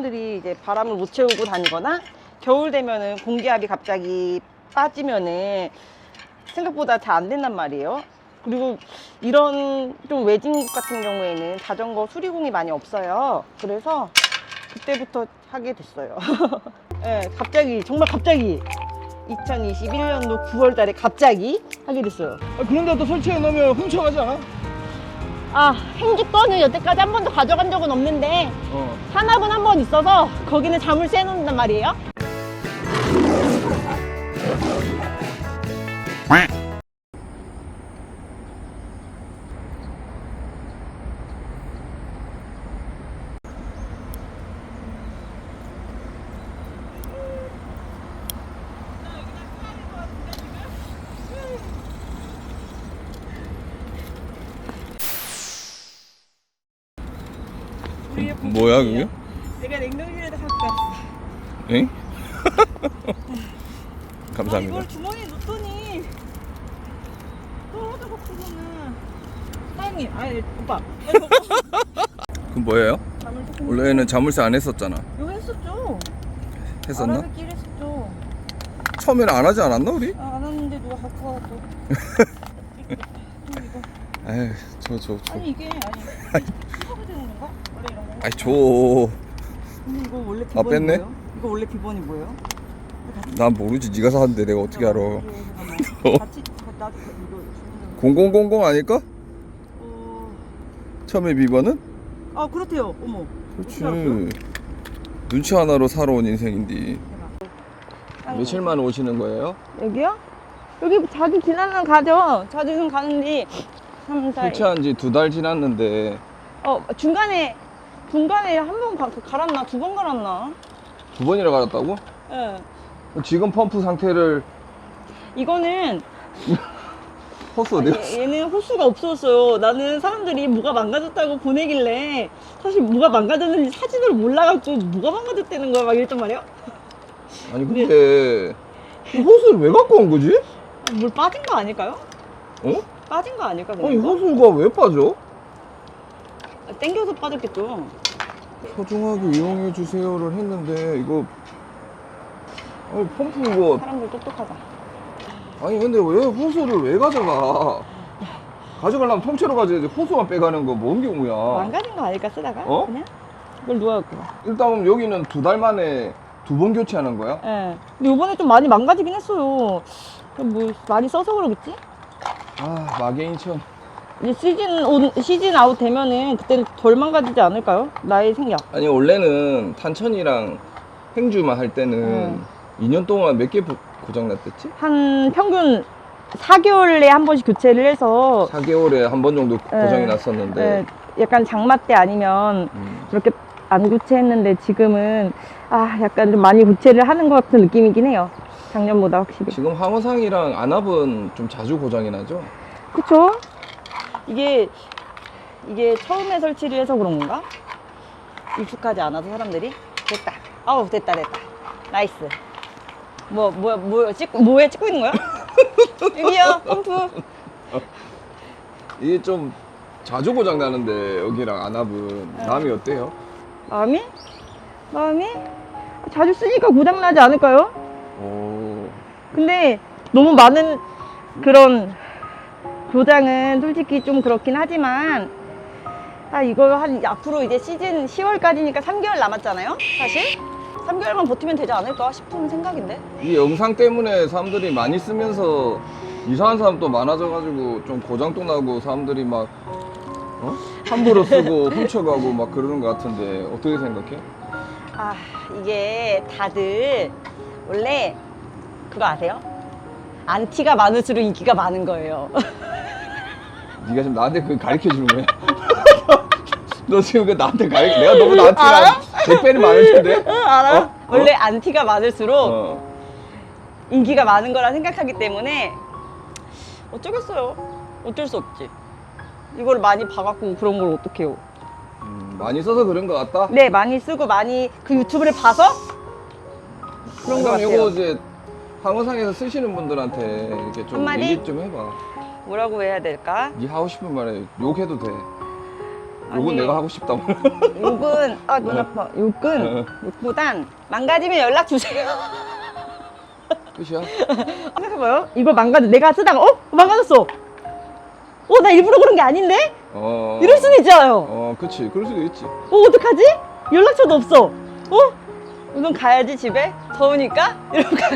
사람들이 이제 바람을 못 채우고 다니거나 겨울 되면은 공기압이 갑자기 빠지면은 생각보다 잘 안 된단 말이에요. 그리고 이런 좀 외진 곳 같은 경우에는 자전거 수리공이 많이 없어요. 그래서 그때부터 하게 됐어요. 예, 갑자기 정말 갑자기 2021년도 9월 달에 갑자기 하게 됐어요. 아, 그런데 또 설치해 놓으면 훔쳐가지 않아? 아, 행주권은 여태까지 한 번도 가져간 적은 없는데 어. 산악은 한번 있어서 거기는 자물쇠 해놓는단 말이에요. 뭐야 그게? 내가 냉동실에다 갖고 왔어. 응? 아, 감사합니다. 이걸 주머니에 넣더니 떨어져서 그거는 사장님, 아니 오빠. 그럼 뭐예요? 잠을 조금 원래는 자물쇠 안 했었잖아. 이거 했었죠. 했었나? 했었죠. 처음에는 안 하지 않았나 우리? 아, 안 왔는데 누가 갖고 와서. 에휴 저 저 저. 아니 이게 아니 아이 줘. 근데 이거 원래 아, 기본이 뺐네? 뭐예요? 이거 원래 기본이 뭐예요? 난 모르지. 네가 샀는데 내가 어떻게 알아? 어? 같이 나 이거 주문을- 0000 아닐까? 어, 처음에 비번은? 아 그렇대요. 어머. 그렇지. 눈치 하나로 살아온 인생인데. 대박. 며칠만 오시는 거예요? 여기요? 여기 자주 지나는 가죠. 자주는 가는데 3, 4, 설치한 지 두 달 지났는데 어 중간에 중간에 한 번 갈았나 두 번 갈았나? 두 번이나 갈았다고? 예. 지금 펌프 상태를 이거는 호스 어디 얘- 갔어? 얘는 호수가 없었어요. 나는 사람들이 뭐가 망가졌다고 보내길래 사실 뭐가 망가졌는지 사진을 몰라갖고 뭐가 망가졌다는 거야 막 이랬단 말이야. 아니 근데 이 호스를 왜 갖고 온 거지? 물 빠진 거 아닐까요? 어? 빠진 거 아닐까? 아니? 호스가 왜 빠져? 아, 땡겨서 빠졌겠죠. 소중하게 이용해 주세요를 했는데 이거 아니 펌프 이거 사람들 똑똑하다. 아니 근데 왜 호스를 왜 가져가? 가져가려면 통째로 가져야지 호스만 빼가는 거 뭔 경우야? 망가진 거 아닐까 쓰다가 어? 그냥 이걸 누가 갖고 와? 일단 여기는 두 달 만에 두 번 교체하는 거야? 예. 근데 이번에 좀 많이 망가지긴 했어요. 그럼 뭐 많이 써서 그러겠지? 아 마개인천 이제 시즌 온 시즌 아웃 되면은 그때는 덜 망가지지 않을까요? 나의 생각. 아니 원래는 탄천이랑 행주만 할 때는 음. 2년 동안 몇 개 고장 났댔지? 한 평균 4개월에 한 번씩 교체를 해서 4개월에 한 번 정도 고장이 예. 났었는데 예, 약간 장마 때 아니면 음. 그렇게 안 교체했는데 지금은 아 약간 좀 많이 교체를 하는 것 같은 느낌이긴 해요. 작년보다 확실히. 지금 항어상이랑 안압은 좀 자주 고장이 나죠? 그쵸? 이게 이게 처음에 설치를 해서 그런 건가? 익숙하지 않아서 사람들이 됐다. 아우 됐다 됐다. 나이스. 뭐 뭐야 뭐 찍고 뭐에 찍고 있는 거야? 여기요 펌프. 이게 좀 자주 고장 나는데 여기랑 안압은 네. 남이 어때요? 마음이? 마음이? 자주 쓰니까 고장 나지 않을까요? 오 근데 너무 많은 그런 고장은 솔직히 좀 그렇긴 하지만 아 이거 한 앞으로 이제 시즌 10월까지니까 3개월 남았잖아요 사실 3개월만 버티면 되지 않을까 싶은 생각인데 이 영상 때문에 사람들이 많이 쓰면서 이상한 사람도 많아져가지고 좀 고장도 나고 사람들이 막 어? 함부로 쓰고 훔쳐가고 막 그러는 것 같은데 어떻게 생각해? 아 이게 다들 원래 그거 아세요? 안티가 많을수록 인기가 많은 거예요 네가 지금 나한테 그걸 가르쳐 주는 거야? 너 지금 그 나한테 가르쳐 내가 너무 나한테 알아? 100배는 많을 텐데? 응 알아? 어? 원래 안티가 많을수록 어. 인기가 많은 거라 생각하기 때문에 어쩌겠어요. 어쩔 수 없지. 이걸 많이 봐갖고 그런 걸 어떡해요. 음, 많이 써서 그런 것 같다? 네, 많이 쓰고 많이 그 유튜브를 봐서 그런 거 그럼 같아요. 이거 이제 항어상에서 쓰시는 분들한테 이렇게 좀 한마디? 얘기 좀 해봐 뭐라고 해야 될까? 네 하고 싶은 말에 욕해도 돼 요건 아니. 내가 하고 싶다. 욕은 아 눈 아파. 욕은 욕보단 망가지면 연락 주세요. 끝이야? 생각해봐요. 이거 망가져. 내가 쓰다가 어 망가졌어. 어 나 일부러 그런 게 아닌데? 어. 이럴 수도 있잖아요. 어, 그치. 그럴 수도 있지. 어 어떡하지? 연락처도 없어. 어? 오늘 가야지 집에 더우니까 이러고 가.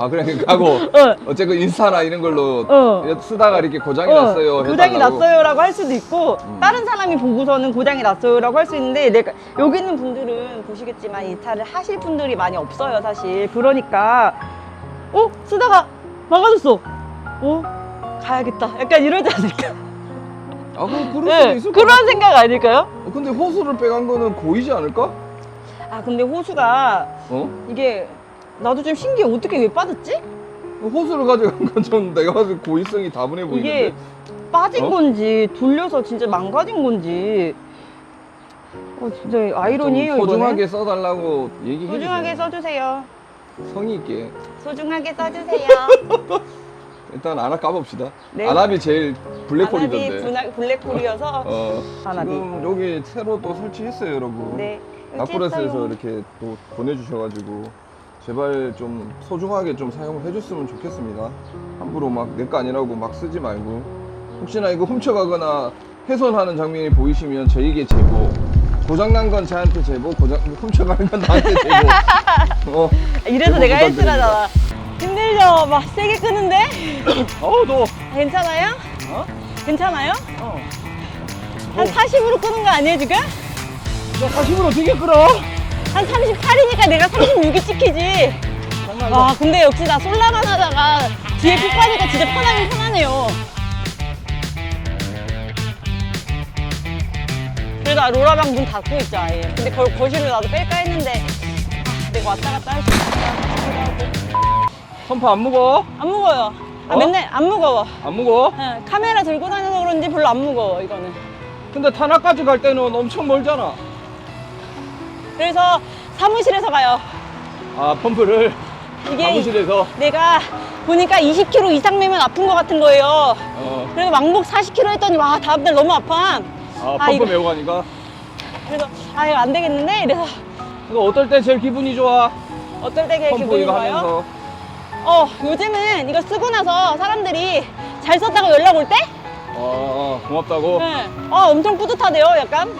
아, 그래, 가고. 어. 어쨌든 인스타나 이런 걸로 어. 쓰다가 이렇게 고장이 어, 났어요. 고장이 해달라고. 났어요라고 할 수도 있고 음. 다른 사람이 보고서는 고장이 났어요라고 할 수 있는데 내가 여기 있는 분들은 보시겠지만 인스타를 하실 분들이 많이 없어요 사실 그러니까 어 쓰다가 망가졌어 어 가야겠다 약간 이러지 않을까 아, 그럼 그럴 수도 네, 있을 것 그런 생각 아닐까요? 어, 근데 호수를 빼간 거는 고의지 않을까? 아 근데 호수가 어? 이게 나도 좀 신기해 어떻게 왜 빠졌지? 호수를 가져간 건 좀 내가 봐도 고의성이 다분해 보이는데. 이게 빠진 어? 건지 돌려서 진짜 망가진 건지 어 진짜 아이러니해요 좀 이거는 소중하게 써달라고 얘기해 소중하게 주세요. 써주세요. 성의 있게. 소중하게 써주세요. 일단 아나 까봅시다. 네. 아나비 제일 아나비 블랙홀이던데. 분할- 블랙홀이어서 어, 아나비. 지금 여기 새로 또 설치했어요, 여러분. 네. 설치했어요. 이렇게 또 보내주셔가지고 제발 좀 소중하게 좀 사용을 해줬으면 좋겠습니다. 함부로 막 내 거 아니라고 막 쓰지 말고 혹시나 이거 훔쳐가거나 훼손하는 장면이 보이시면 저에게 제보. 고장난 건 저한테 제보, 고장 훔쳐가는 건 나한테 제보. 어, 이래서 제보 내가 부탁드립니다. 헬스라잖아. 힘들죠? 막 세게 끄는데? 어우 너. 괜찮아요? 어? 괜찮아요? 어. 한 40으로 끄는 거 아니에요 지금? 너 사심으로 되게 끌어. 한 38이니까 내가 36이 찍히지. 와 근데 역시 나 솔라만 하다가 뒤에 푹 빠니까 진짜 편하긴 편하네요. 그래도 아, 로라방 문 닫고 있죠 아예. 근데 거, 거실을 나도 뺄까 했는데 아, 내가 왔다 갔다 할 수 있을까 펌프 안 무거워? 안 무거워요. 아, 어? 맨날 안 무거워. 안 무거워? 예, 카메라 들고 다녀서 그런지 별로 안 무거워 이거는. 근데 탄화까지 갈 때는 엄청 멀잖아. 그래서 사무실에서 가요. 아 펌프를 이게 사무실에서. 내가 보니까 20kg 이상 매면 아픈 것 같은 거예요. 어. 그래서 왕복 40kg 했더니 와 다음날 너무 아파. 아 아, 펌프 이거- 메고 가니까. 그래서 아 이거 안 되겠는데 이래서 이거 어떨 때 제일 기분이 좋아? 어떨 때 그게 펌프 기분이 이거 좋아요? 하면서. 어 요즘은 이거 쓰고 나서 사람들이 잘 썼다고 연락 올 때? 어, 고맙다고. 네. 어 엄청 뿌듯하대요 약간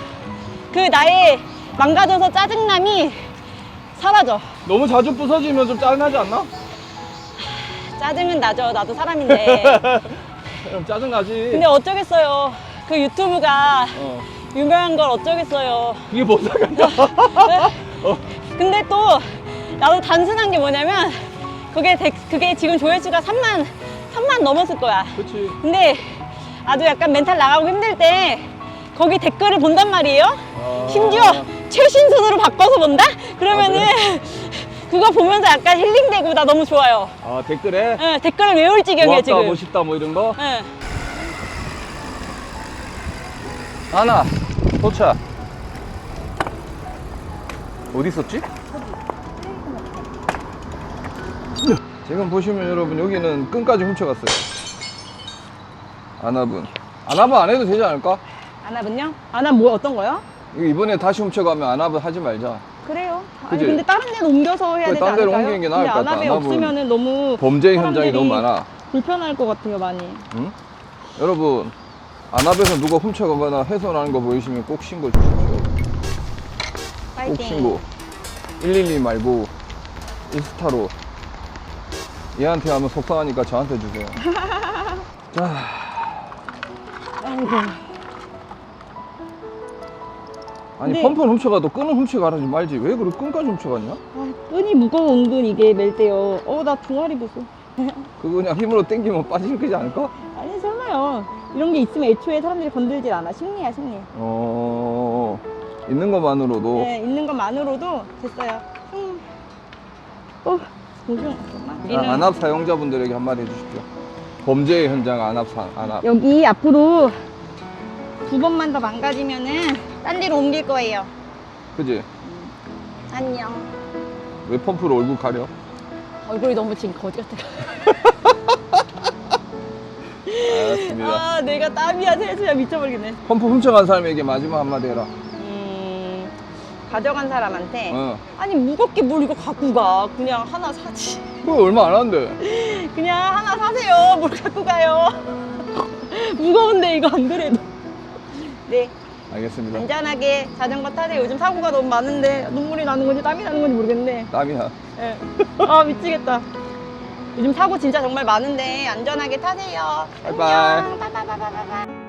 그 나의 망가져서 짜증남이 사라져 너무 자주 부서지면 좀 짜증나지 않나? 짜증은 나죠 나도 사람인데 짜증나지. 근데 어쩌겠어요 그 유튜브가 어. 유명한 걸 어쩌겠어요 그게 뭐 상관이야? 어. 근데 또 나도 단순한 게 뭐냐면 그게 덱- 그게 지금 조회수가 3만 3만 넘었을 거야. 그치. 근데 아주 약간 멘탈 나가고 힘들 때 거기 댓글을 본단 말이에요. 아. 심지어 최신 순으로 바꿔서 본다? 그러면은 그거 보면서 약간 힐링되고 나 너무 좋아요. 아, 댓글에 예, 댓글을 외울 지경이야 고맙다, 지금. 멋있다 뭐 이런 거. 예. 하나, 도착. 어디 있었지? 지금 보시면 여러분 여기는 끈까지 훔쳐갔어요. 안압은. 안압은 안 해도 되지 않을까? 안압은요? 안압 뭐 어떤 거요? 이번에 다시 훔쳐가면 안압은 하지 말자. 그래요. 아니? 근데 다른 데로 옮겨서 해야 그래, 되지 다른 데로 않을까요? 옮기는 게 나을 근데 것 같다. 안압이 안압은 없으면은 너무 범죄 현장이 사람들이 너무 많아. 불편할 것 같아요 많이. 응? 여러분, 안압에서 누가 훔쳐가거나 훼손하는 거 보이시면 꼭 신고 주십시오. 꼭 신고. 112 말고 인스타로. 얘한테 하면 속상하니까 저한테 주세요. 자, 아이고. 아니 근데- 펌프는 훔쳐가도 끈은 훔쳐가지 말지. 왜 그래 끈까지 훔쳐가냐? 아, 끈이 무거워 은근 이게 멜 때요. 어 나 종아리 보소. 그거 그냥 힘으로 당기면 빠지는 거지 않을까? 아니 설마요. 이런 게 있으면 애초에 사람들이 건들질 않아. 심리야 심리. 어, 있는 것만으로도 네 있는 것만으로도 됐어요. 음. 어 아, 안압 사용자분들에게 한마디 해주십시오. 범죄의 현장 안압 사, 안압. 여기 앞으로 두 번만 더 망가지면은 딴 데로 옮길 거예요. 그지? 안녕. 왜 펌프로 얼굴 가려? 얼굴이 너무 지금 거지 같아. 알았습니다. 아, 내가 땀이야, 세수야, 미쳐버리겠네. 펌프 훔쳐간 사람에게 마지막 한마디 해라. 음, 가져간 사람한테. 어. 아니, 무겁게 뭘 이거 갖고 가. 그냥 하나 사지. 그거 얼마 안 한대. 그냥 하나 사세요. 뭘 갖고 가요. 무거운데, 이거 안 그래도. 네. 알겠습니다. 안전하게 자전거 타세요. 요즘 사고가 너무 많은데 눈물이 나는 건지 땀이 나는 건지 모르겠네. 땀이야. 예. 아 미치겠다. 요즘 사고 진짜 정말 많은데 안전하게 타세요. 바이바이. 안녕. 빠바바바바바.